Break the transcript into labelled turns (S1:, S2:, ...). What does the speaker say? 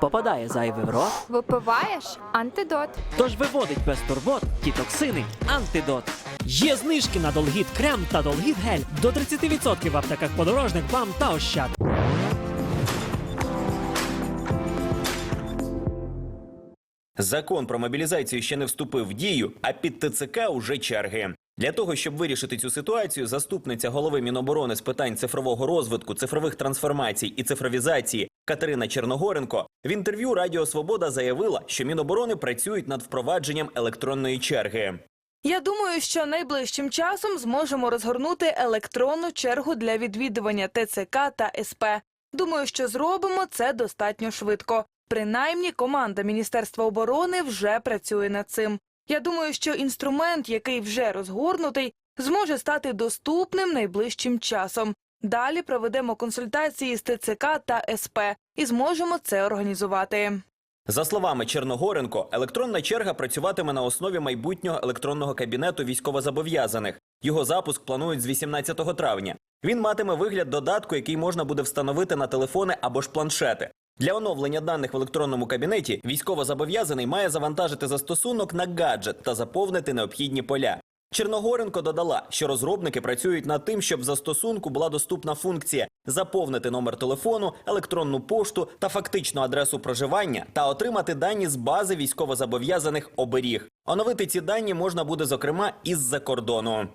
S1: попадає зайве в рот,
S2: Випиваєш антидот.
S1: тож виводить без турбот ті токсини антидот.
S3: Є знижки на Долгіт крем та Долгіт гель до 30% в аптеках подорожник, бам та ощад.
S4: Закон про мобілізацію ще не вступив в дію, а під ТЦК уже черги. Для того щоб вирішити цю ситуацію, заступниця голови Міноборони з питань цифрового розвитку, цифрових трансформацій і цифровізації Катерина Черногоренко в інтерв'ю Радіо Свобода заявила, що Міноборони працюють над впровадженням електронної черги.
S5: Я думаю, що найближчим часом зможемо розгорнути електронну чергу для відвідування ТЦК та СП. Думаю, що зробимо це достатньо швидко. Принаймні, команда Міністерства оборони вже працює над цим. Я думаю, що інструмент, який вже розгорнутий, зможе стати доступним найближчим часом. Далі проведемо консультації з ТЦК та СП і зможемо це організувати.
S4: За словами Черногоренко, електронна черга працюватиме на основі майбутнього електронного кабінету військовозобов'язаних. Його запуск планують з 18 травня. Він матиме вигляд додатку, який можна буде встановити на телефони або ж планшети. Для оновлення даних в електронному кабінеті військовозобов'язаний має завантажити застосунок на гаджет та заповнити необхідні поля. Черногоренко додала, що розробники працюють над тим, щоб в застосунку була доступна функція заповнити номер телефону, електронну пошту та фактичну адресу проживання та отримати дані з бази військовозобов'язаних оберіг. Оновити ці дані можна буде зокрема із-за кордону.